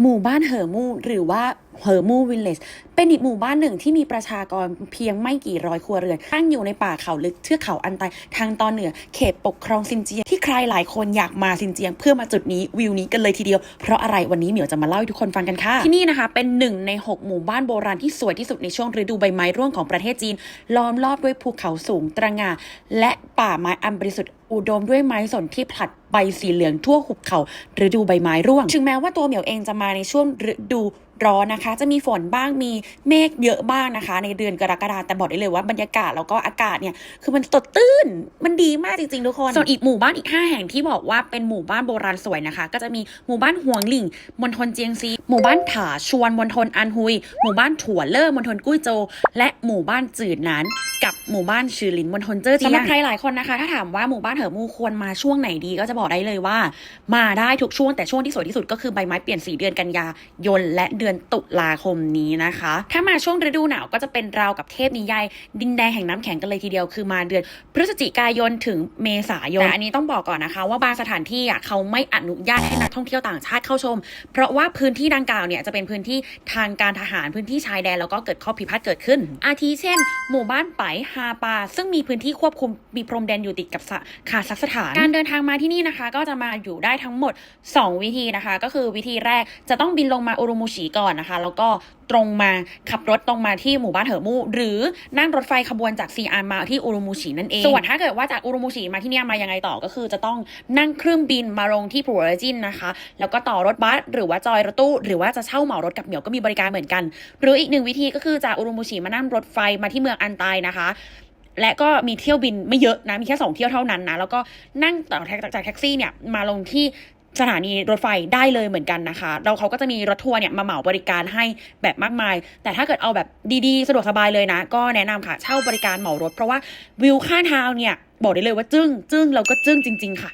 หมู่บ้านเหอมูหรือว่าเหอมูวิลเลจเป็นอีกหมู่บ้านหนึ่งที่มีประชากรเพียงไม่กี่ร้อยครัวเรือน ตั้งอยู่ในป่าเขาลึกเทือกเขาอันไตทางตอนเหนือเขตปกครองซินเจียงที่ใครหลายคนอยากมาซินเจียง เพื่อมาจุดนี้วิวนี้กันเลยทีเดียว เพราะอะไรวันนี้เหมียวจะมาเล่าให้ทุกคนฟังกันค่ะ ที่นี่นะคะ เป็นหนึ่งในหกหมู่บ้านโบราณที่สวยที่สุดในช่วงฤดูใบไม้ร่วงของประเทศจีน ล้อมรอบด้วยภูเขาสูงตระหง่าและป่าไม้อันบริสุทธิ์อุดมด้วยไม้สนที่ผลัด ใบสีเหลืองทั่วหุบเขาฤดูใบไม้ร่วง ถึงแม้ว่าตัวเหมียวเองจะมาในช่วงฤดูร้อนนะคะ จะมีฝนบ้างมีเมฆเยอะบ้างนะคะ ในเดือนกรกฎาแต่บอกได้เลยว่าบรรยากาศแล้วก็อากาศเนี่ยคือมันสดตื้นมันดีมากจริงๆทุกคนส่วนอีกหมู่บ้านอีก 5 แห่งที่บอกว่าเป็นหมู่บ้านโบราณสวยนะคะ ก็จะมีหมู่บ้านหวงหลิงมณฑลเจียงซี หมู่บ้านถาชวนมณฑลอันฮุย หมู่บ้านถั่วเล่อมณฑลกุ้ยโจวและหมู่บ้านจืดหนานกับ หมู่บ้านชื่อหลินมณฑลเจ้อเจียงสำหรับใครหลายคนนะคะ ถ้าถามว่าหมู่บ้านเหอมูควรมาช่วงไหนดีก็จะบอกได้เลยว่า มาได้ทุกช่วงแต่ช่วงที่สวยที่สุดก็คือใบไม้เปลี่ยนสีเดือนกันยายนและเดือนตุลาคมนี้นะคะ ถ้ามาช่วงฤดูหนาวก็จะเป็นราวกับเทพนิยายดินแดงแห่งน้ำแข็งกันเลยทีเดียวคือมาเดือน พฤศจิกายนถึงเมษายนแต่อันนี้ต้องบอกก่อนนะคะว่าบางสถานที่อะเขาไม่อนุญาตให้นักท่องเที่ยวต่างชาติเข้าชม เพราะว่าพื้นที่ดังกล่าวเนี่ยจะเป็นพื้นที่ทางการทหารพื้นที่ชายแดนแล้วก็เกิดข้อพิพาทเกิดขึ้น อาทิเช่น หมู่บ้านไปฮาปา ซึ่งมีพื้นที่ควบคุมมีพรมแดนอยู่ติดกับคาซัคสถาน การเดินทางมาที่นี่นะคะ ก็จะมาอยู่ได้ทั้งหมด 2 วิธีนะคะ ก็คือวิธีแรกจะต้องบินลงมาอุรุมูชิก่อนนะคะ แล้วก็ ตรงมาขับรถตรงมาที่หมู่บ้านเหอมู หรือนั่งรถไฟขบวนจากซีอานมาที่อุรุมูชินั่นเอง ส่วนถ้าเกิดว่าจากอุรุมูชิมาที่นี่มายังไงต่อก็คือ จะต้องนั่งเครื่องบินมาลงที่ปูเรจินนะคะ แล้วก็ต่อรถบัสหรือว่าจอยรถตู้ หรือว่าจะเช่าเหมารถกับเหมียวก็มีบริการเหมือนกัน หรืออีกหนึ่งวิธีก็คือจากอุรุมูชิมานั่งรถไฟมาที่เมืองอันไตนะคะและก็มีเที่ยวบินไม่เยอะนะ มีแค่ 2 เที่ยวเท่านั้นนะ แล้วก็นั่งต่อแท็กจากแท็กซี่เนี่ย มาลงที่ สถานีรถไฟได้เลยเหมือนกันนะคะ เราเขาก็จะมีรถทัวร์เนี่ยมาเหมาบริการให้แบบมากมาย แต่ถ้าเกิดเอาแบบดีๆ สะดวกสบายเลยนะ ก็แนะนำค่ะเช่าบริการเหมารถ เพราะว่าวิวข้างทางเนี่ยบอกได้เลยว่าจึ้งจึ้งแล้วก็จึ้งจริง ๆ ค่ะ